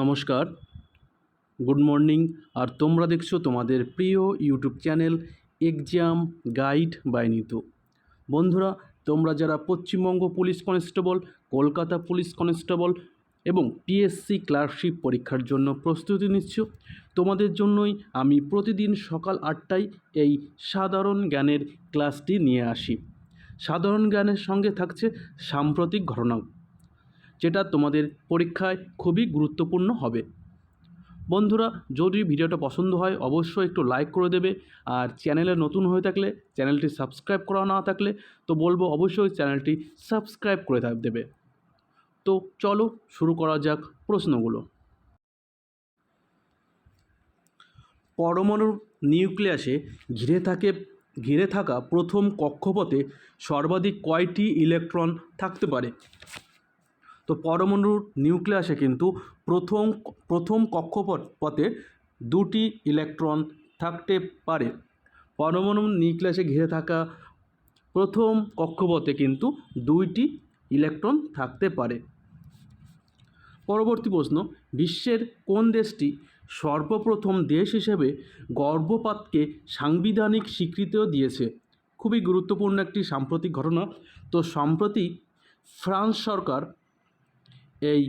নমস্কার। Good morning. আর তোমরা দেখছ তোমাদের প্রিয় YouTube channel exam guide by Nitu. বন্ধুরা, তোমরা যারা Paschimbanga police constable, Kolkata police constable এবং পিএসসি ক্লার্কশিপ পরীক্ষার জন্য প্রস্তুতি নিচ্ছ, তোমাদের জন্যই আমি প্রতিদিন সকাল আটটায় এই সাধারণ জ্ঞানের ক্লাসটি নিয়ে আসি। সাধারণ জ্ঞানের সঙ্গে থাকছে সাম্প্রতিক ঘটনা যেটা তোমাদের পরীক্ষায় খুবই গুরুত্বপূর্ণ হবে। বন্ধুরা, যদি ভিডিওটা পছন্দ হয়, অবশ্যই একটু লাইক করে দেবে। আর চ্যানেলে নতুন হয়ে থাকলে, চ্যানেলটি সাবস্ক্রাইব করা না থাকলে, তো বলব অবশ্যই চ্যানেলটি সাবস্ক্রাইব করে থাক দেবে। তো চলো, শুরু করা যাক প্রশ্নগুলো। পরমাণুর নিউক্লিয়াসে ঘিরে থাকে ঘিরে থাকা প্রথম কক্ষপথে সর্বাধিক কয়টি ইলেকট্রন থাকতে পারে? তো পরমাণুর নিউক্লিয়াসে কিন্তু প্রথম প্রথম কক্ষপথ, পথে দুটি ইলেকট্রন থাকতে পারে। পরমাণু নিউক্লিয়াসে ঘিরে থাকা প্রথম কক্ষপথে কিন্তু দুইটি ইলেকট্রন থাকতে পারে। পরবর্তী প্রশ্ন, বিশ্বের কোন দেশটি সর্বপ্রথম দেশ হিসেবে গর্ভপাতকে সাংবিধানিক স্বীকৃতিও দিয়েছে? খুবই গুরুত্বপূর্ণ একটি সাম্প্রতিক ঘটনা। তো সম্প্রতি ফ্রান্স সরকার এই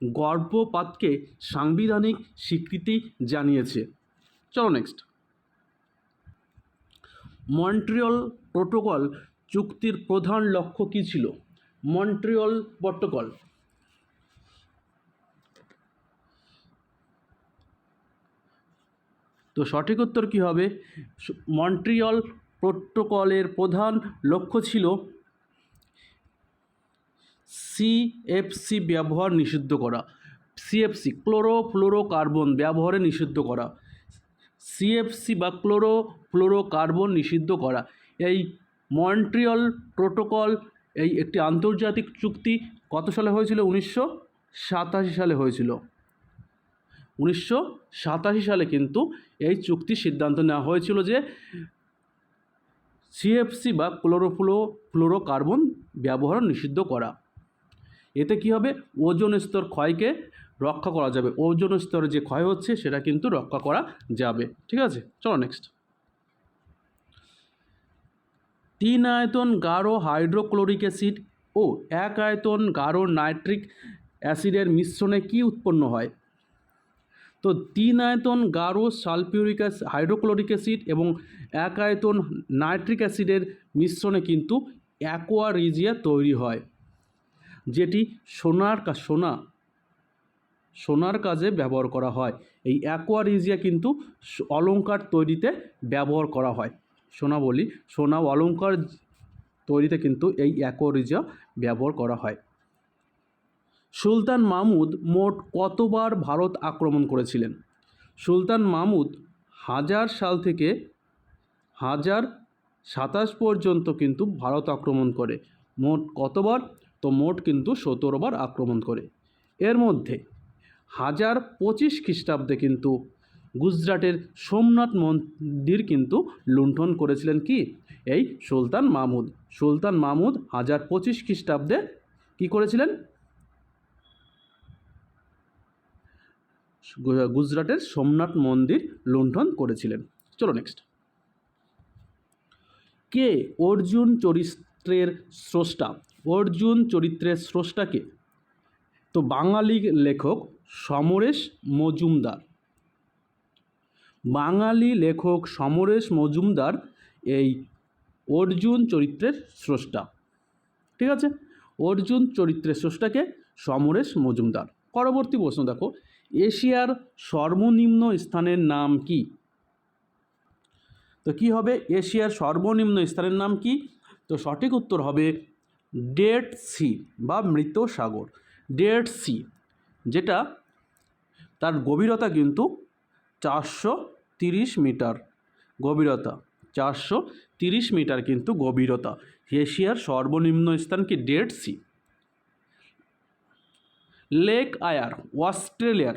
গর্ভপাতকে সাংবিধানিক স্বীকৃতি জানিয়েছে। চলো নেক্সট মন্ট্রিয়ল প্রোটোকল চুক্তির প্রধান লক্ষ্য কী ছিল? Montreal protocol. তো সঠিক উত্তর কী হবে? মন্ট্রিয়ল প্রোটোকলের প্রধান লক্ষ্য ছিল সিএফসি ব্যবহার নিষিদ্ধ করা। সিএফসি ক্লোরোফ্লোরোকার্বন ব্যবহারে নিষিদ্ধ করা। সিএফসি বা ক্লোরোফ্লোরোকার্বন নিষিদ্ধ করা। এই মন্ট্রিয়ল প্রোটোকল, এই একটি আন্তর্জাতিক চুক্তি কত সালে হয়েছিল? উনিশশো সাতাশি সালে হয়েছিল। উনিশশো সাতাশি সালে কিন্তু এই চুক্তির সিদ্ধান্ত নেওয়া হয়েছিল যে সিএফসি বা ক্লোরোফ্লো ফ্লোরোকার্বন ব্যবহার নিষিদ্ধ করা। এতে কী হবে? ওজন স্তর ক্ষয়কে রক্ষা করা যাবে। ওজন স্তরে যে ক্ষয় হচ্ছে, সেটা কিন্তু রক্ষা করা যাবে। ঠিক আছে? চলো নেক্সট তিন আয়তন গাঢ় হাইড্রোক্লোরিক অ্যাসিড ও এক আয়তন গাঢ় নাইট্রিক অ্যাসিডের মিশ্রণে কি উৎপন্ন হয়? তো তিন আয়তন গাঢ় সালফিউরিক হাইড্রোক্লোরিক অ্যাসিড এবং এক আয়তন নাইট্রিক অ্যাসিডের মিশ্রণে কিন্তু অ্যাকোয়ারিজিয়া তৈরি হয়। যেটি সোনার সোনা, সোনার কাজে ব্যবহার করা হয়। এই অ্যাকোয়ারিজিয়া কিন্তু অলঙ্কার তৈরিতে ব্যবহার করা হয়। সোনা বলি, সোনা অলঙ্কার তৈরিতে কিন্তু এই অ্যাকোয়ারিজিয়া ব্যবহার করা হয়। সুলতান মাহমুদ মোট কতবার ভারত আক্রমণ করেছিলেন? সুলতান মাহমুদ হাজার সাল থেকে হাজার সাতাশ পর্যন্ত কিন্তু ভারত আক্রমণ করে। মোট কতবার? তো মোট কিন্তু সতেরোবার আক্রমণ করে। এর মধ্যে হাজার পঁচিশ খ্রিস্টাব্দে কিন্তু গুজরাটের সোমনাথ মন্দির কিন্তু লুণ্ঠন করেছিলেন কি? এই সুলতান মাহমুদ। সুলতান মাহমুদ হাজার পঁচিশ খ্রিস্টাব্দে কী করেছিলেন? গুজরাটের সোমনাথ মন্দির লুণ্ঠন করেছিলেন। চলো নেক্সট কে অর্জুন চরিত্রের স্রষ্টা? অর্জুন চরিত্রের স্রষ্টাকে। তো বাঙালি লেখক সমরেশ মজুমদার। বাঙালি লেখক সমরেশ মজুমদার এই অর্জুন চরিত্রের স্রষ্টা। ঠিক আছে? অর্জুন চরিত্রের স্রষ্টাকে সমরেশ মজুমদার। পরবর্তী প্রশ্ন দেখো, এশিয়ার সর্বনিম্ন স্থানের নাম কি? তো কি হবে? এশিয়ার সর্বনিম্ন স্থানের নাম কি? তো সঠিক উত্তর হবে ডেড সি বা মৃত সাগর, ডেড সি, যেটা তার গভীরতা কিন্তু চারশো তিরিশ মিটার গভীরতা, চারশো তিরিশ মিটার কিন্তু গভীরতা। এশিয়ার সর্বনিম্ন স্থান কি ডেড সি? লেক আয়ার, অস্ট্রেলিয়ার,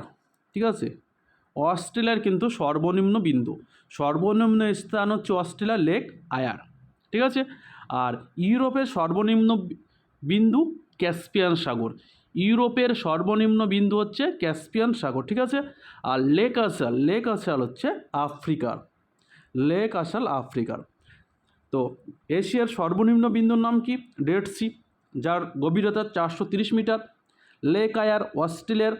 ঠিক আছে? অস্ট্রেলিয়ার কিন্তু সর্বনিম্ন বিন্দু। সর্বনিম্ন স্থান হচ্ছে অস্ট্রেলিয়ার লেক আয়ার, ঠিক আছে? আর ইউরোপের সর্বনিম্ন বিন্দু ক্যাসপিয়ান সাগর। ইউরোপের সর্বনিম্ন বিন্দু হচ্ছে ক্যাসপিয়ান সাগর, ঠিক আছে? আর লেক আসাল লেক আসাল হচ্ছে আফ্রিকার লেক আসাল আফ্রিকার তো এশিয়ার সর্বনিম্ন বিন্দুর নাম কি? ডেড সি, যার গভীরতা চারশো তিরিশ মিটার। লেক আয়ার অস্ট্রেলিয়ার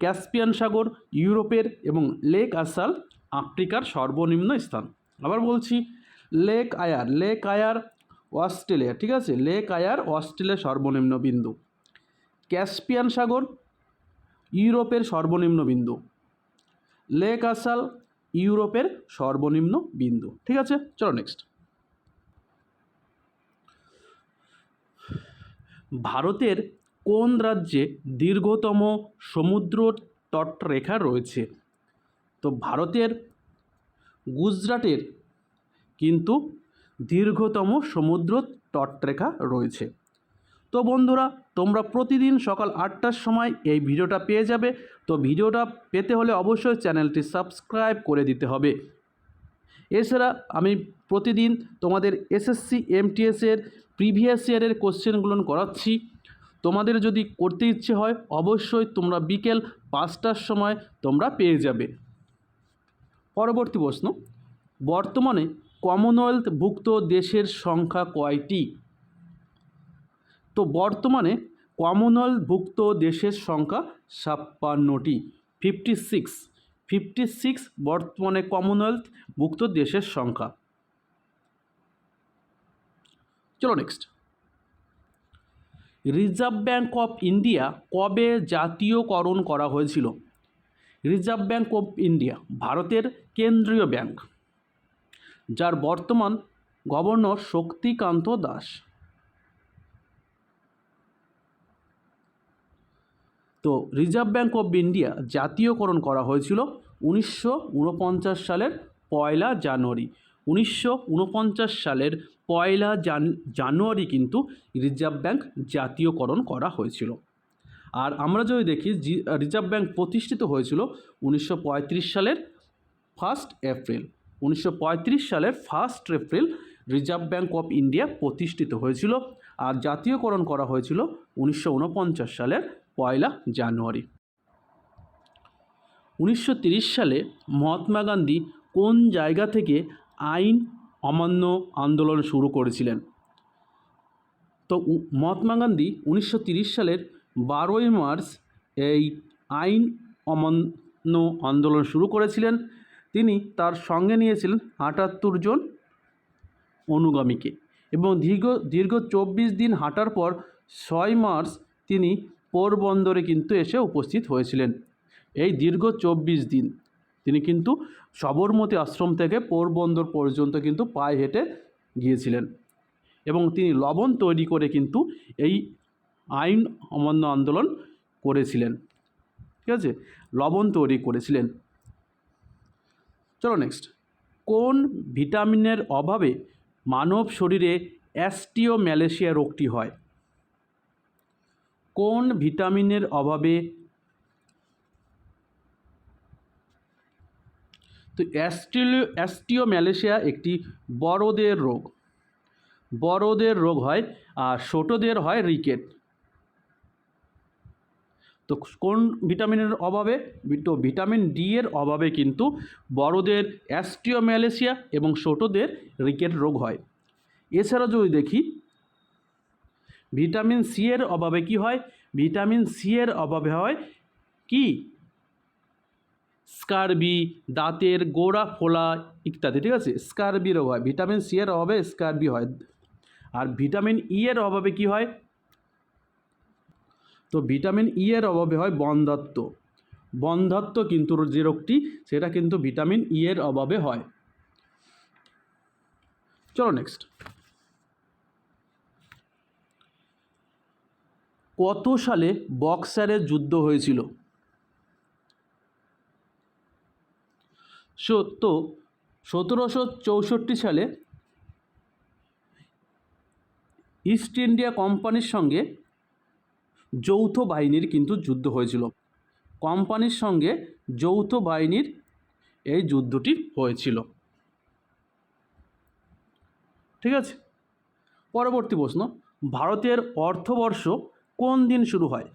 ক্যাসপিয়ান সাগর, ইউরোপের এবং লেক আসাল আফ্রিকার সর্বনিম্ন স্থান। আবার বলছি, lake Eyre lake Eyre Australia, ঠিক আছে? লেক আয়ার অস্ট্রেলিয়ার সর্বনিম্ন বিন্দু। ক্যাসপিয়ান সাগর, ইউরোপের সর্বনিম্ন বিন্দু। লেক আসাল, ইউরোপের সর্বনিম্ন বিন্দু। ঠিক আছে? চলো নেক্সট ভারতের কোন রাজ্যে দীর্ঘতম সমুদ্র তটরেখা রয়েছে? তো ভারতের, গুজরাটের, কিন্তু দীর্ঘতম সমুদ্র তটরেখা রয়েছে। তো বন্ধুরা, তোমরা প্রতিদিন সকাল আটটার সময় এই ভিডিওটা পেয়ে যাবে। তো ভিডিওটা পেতে হলে অবশ্যই চ্যানেলটি সাবস্ক্রাইব করে দিতে হবে। এছাড়া আমি প্রতিদিন তোমাদের এসএসসি এমটিএসের প্রিভিয়াস ইয়ারের কোশ্চেনগুলো করাচ্ছি। তোমাদের যদি করতে ইচ্ছে হয়, অবশ্যই তোমরা বিকেল পাঁচটার সময় তোমরা পেয়ে যাবে। পরবর্তী প্রশ্ন, বর্তমানে কমনওয়েলথভুক্ত দেশের সংখ্যা কয়টি? তো বর্তমানে কমনওয়েলথভুক্ত দেশের সংখ্যা ছাপ্পান্নটি ফিফটি সিক্স ফিফটি সিক্স বর্তমানে কমনওয়েলথভুক্ত দেশের সংখ্যা। চলো next reserve bank of India কবে জাতীয়করণ করা হয়েছিল? রিজার্ভ ব্যাঙ্ক অফ ইন্ডিয়া, ভারতের কেন্দ্রীয় ব্যাংক যার বর্তমান গভর্নর শক্তিকান্ত দাস। তো রিজার্ভ ব্যাঙ্ক অফ ইন্ডিয়া জাতীয়করণ করা হয়েছিল উনিশশো উনপঞ্চাশ সালের পয়লা জানুয়ারি। উনিশশো উনপঞ্চাশ সালের পয়লা জানুয়ারি কিন্তু রিজার্ভ ব্যাঙ্ক জাতীয়করণ করা হয়েছিল। আর আমরা যদি দেখি রিজার্ভ ব্যাঙ্ক প্রতিষ্ঠিত হয়েছিল উনিশশো পঁয়ত্রিশ সালের ফার্স্ট এপ্রিল। উনিশশো পঁয়ত্রিশ সালের first April reserve bank of India প্রতিষ্ঠিত হয়েছিল আর জাতীয়করণ করা হয়েছিল উনিশশো উনপঞ্চাশ সালের পয়লা জানুয়ারি। উনিশশো সালে মহাত্মা গান্ধী কোন জায়গা থেকে আইন অমান্য আন্দোলন শুরু করেছিলেন? তো মহাত্মা গান্ধী উনিশশো সালের বারোই মার্চ এই আইন অমান্য আন্দোলন শুরু করেছিলেন। তিনি তার সঙ্গে নিয়েছিলেন আটাত্তর জন অনুগামীকে এবং দীর্ঘ দীর্ঘ চব্বিশ দিন হাঁটার পর ছয় মার্চ তিনি পোরবন্দরে কিন্তু এসে উপস্থিত হয়েছিলেন। এই দীর্ঘ চব্বিশ দিন তিনি কিন্তু সবরমতী আশ্রম থেকে পোরবন্দর পর্যন্ত কিন্তু পায়ে হেঁটে গিয়েছিলেন এবং তিনি লবণ তৈরি করে কিন্তু এই আইন অমান্য আন্দোলন করেছিলেন। ঠিক আছে? লবণ তৈরি করেছিলেন। চলো নেক্সট কোন ভিটামিনের অভাবে মানব শরীরে অ্যাস্টিও ম্যালেশিয়া রোগটি হয়? কোন ভিটামিনের অভাবে তো অ্যাস্টিও অ্যাস্টিও ম্যালেশিয়া একটি বড়দের রোগ। বড়দের রোগ হয়, আর ছোটদের হয় রিকেট। তো কোন ভিটামিনের অভাবে? তো ভিটামিন ডি এর অভাবে কিন্তু বড়দের অ্যাস্টিওম্যালেসিয়া এবং ছোটদের রিকেট রোগ হয়। এছাড়া যদি দেখি, ভিটামিন সি এর অভাবে কি হয়? ভিটামিন সি এর অভাবে হয় কি? স্কারবি, দাঁতের গোড়া ফোলা ইত্যাদি, ঠিক আছে? স্কারবি রোগ হয়। ভিটামিন সি এর অভাবে স্কারবি হয়। আর ভিটামিন ই এর অভাবে কি হয়? তো ভিটামিন ই এর অভাবে হয় বন্ধাত্ম বন্ধাত্ম কিন্তু যে রোগটি, সেটা কিন্তু ভিটামিন ই এর অভাবে হয়। চলো নেক্সট কত সালে বক্সারের যুদ্ধ হয়েছিল? তো সতেরোশো চৌষট্টি সালে ইস্ট ইন্ডিয়া কোম্পানির সঙ্গে যৌথ বাহিনীর কিন্তু যুদ্ধ হয়েছিল। কোম্পানির সঙ্গে যৌথ বাহিনীর এই যুদ্ধটি হয়েছিল। ঠিক আছে? পরবর্তী প্রশ্ন, ভারতের অর্থবর্ষ কোন দিন শুরু হয়?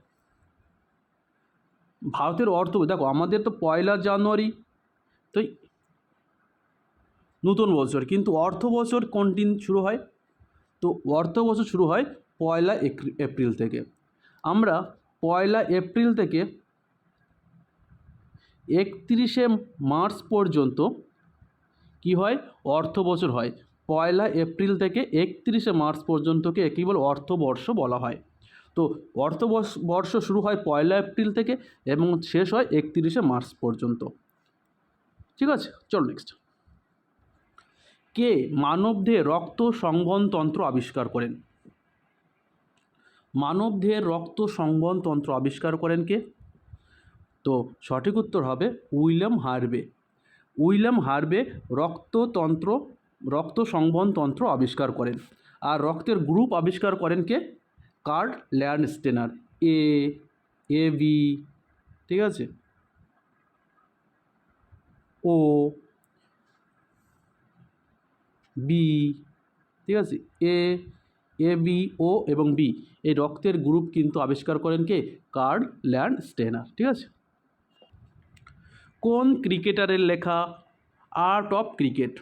ভারতের অর্থ, দেখো, আমাদের তো পয়লা জানুয়ারি তো নতুন বছর, কিন্তু অর্থ বছর কোন দিন শুরু হয়? তো অর্থ বছর শুরু হয় পয়লা এপ্রিল থেকে। আমরা পয়লা এপ্রিল থেকে একত্রিশে মার্চ পর্যন্ত কি হয়? অর্থ বছর হয়। পয়লা এপ্রিল থেকে একত্রিশে মার্চ পর্যন্তকে একই বল? অর্থবর্ষ বলা হয়। তো অর্থবর্ষ, বর্ষ শুরু হয় পয়লা এপ্রিল থেকে এবং শেষ হয় একত্রিশে মার্চ পর্যন্ত। ঠিক আছে? চলো নেক্সট কে মানবদেহে রক্ত সংবহনতন্ত্র আবিষ্কার করেন? মানবদেহের রক্ত সংবহনতন্ত্র আবিষ্কার করেন কে? তো সঠিক উত্তর হবে উইলিয়াম হার্বে উইলিয়াম হার্বে রক্ততন্ত্র রক্ত সংবহন তন্ত্র আবিষ্কার করেন। আর রক্তের গ্রুপ আবিষ্কার করেন কে? Karl Landsteiner A A B ঠিক আছে? ও, বি, ঠিক আছে? এ এ, বি, ও এবং বি। এই রক্তের গ্রুপ কিন্তু আবিষ্কার করেন কে? কার্ড ল্যান্ড স্টেনার, ঠিক আছে? কোন ক্রিকেটারের লেখা আর্ট অফ ক্রিকেট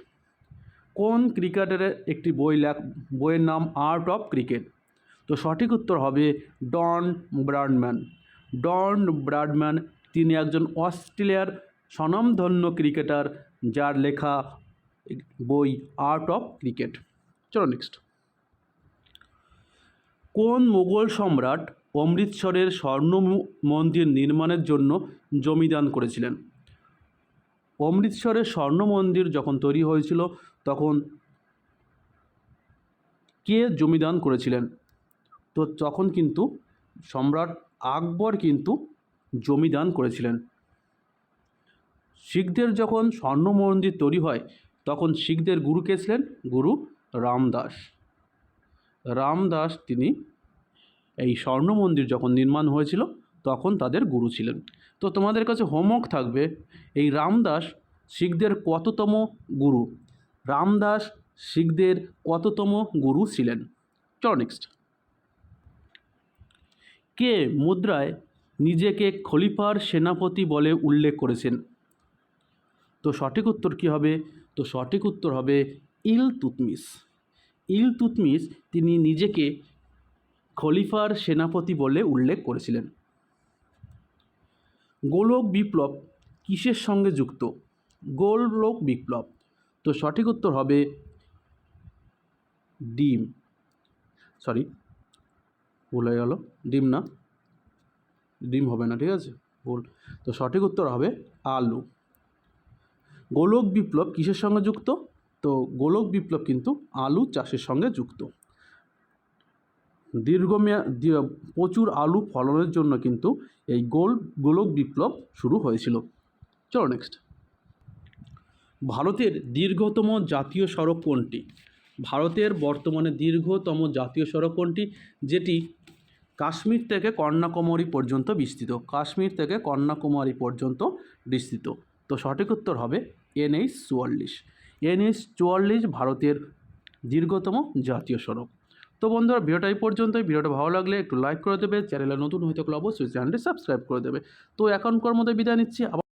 কোন ক্রিকেটারের একটি বই লেখ বইয়ের নাম আর্ট অফ ক্রিকেট তো সঠিক উত্তর হবে ডন ব্রাডম্যান। ডন ব্রাডম্যান তিনি একজন অস্ট্রেলিয়ার স্বনামধন্য ক্রিকেটার, যার লেখা বই আর্ট অফ ক্রিকেট চলো নেক্সট কোন মোগল সম্রাট অমৃতসরের স্বর্ণ মন্দির নির্মাণের জন্য জমিদান করেছিলেন? অমৃতসরের স্বর্ণ মন্দির যখন তৈরি হয়েছিল, তখন কে জমিদান করেছিলেন? তো তখন কিন্তু সম্রাট আকবর কিন্তু জমিদান করেছিলেন। শিখদের যখন স্বর্ণ মন্দির তৈরি হয়, তখন শিখদের গুরু কে ছিলেন? গুরু রামদাস। রামদাস তিনি এই স্বর্ণ মন্দির যখন নির্মাণ হয়েছিল, তখন তাদের গুরু ছিলেন। তো তোমাদের কাছে হোমওয়ার্ক থাকবে, এই রামদাস শিখদের কততম গুরু? রামদাস শিখদের কততম গুরু ছিলেন? চলো নেক্সট কে মুদ্রায় নিজেকে খলিফার সেনাপতি বলে উল্লেখ করেছেন? তো সঠিক উত্তর কী হবে? তো সঠিক উত্তর হবে ইল তুতমিস ইল তুতমিস তিনি নিজেকে খলিফার সেনাপতি বলে উল্লেখ করেছিলেন। গোলক বিপ্লব কিসের সঙ্গে যুক্ত? গোলক বিপ্লব। তো সঠিক উত্তর হবে ডিম। সরি, ভুল হয়ে গেল। ডিম না? ডিম হবে না, ঠিক আছে? ভুল। তো সঠিক উত্তর হবে আলু। গোলক বিপ্লব কিসের সঙ্গে যুক্ত? তো গোলক বিপ্লব কিন্তু আলু চাষের সঙ্গে যুক্ত। দীর্ঘমেয়াদী প্রচুর আলু ফলনের জন্য কিন্তু এই গোল, গোলক বিপ্লব শুরু হয়েছিল। চলো নেক্সট ভারতের দীর্ঘতম জাতীয় সড়ক কোনটি? ভারতের বর্তমানে দীর্ঘতম জাতীয় সড়ক কোনটি? যেটি কাশ্মীর থেকে কন্যাকুমারী পর্যন্ত বিস্তৃত। কাশ্মীর থেকে কন্যাকুমারী পর্যন্ত বিস্তৃত। তো সঠিক উত্তর হবে এনএইচ চুয়াল্লিশ। এনএইচ চুয়াল্লিশ ভারতের দীর্ঘতম জাতীয় সড়ক। তো বন্ধুরা, ভিডিওটা এই পর্যন্তই। ভিডিওটা ভালো লাগলে একটু লাইক করে দেবে। চ্যানেলে নতুন হয়ে থাকলে অবশ্যই চ্যানেলটি সাবস্ক্রাইব করে দেবে। তো এখনকার মধ্যে বিদায় নিচ্ছি। আবার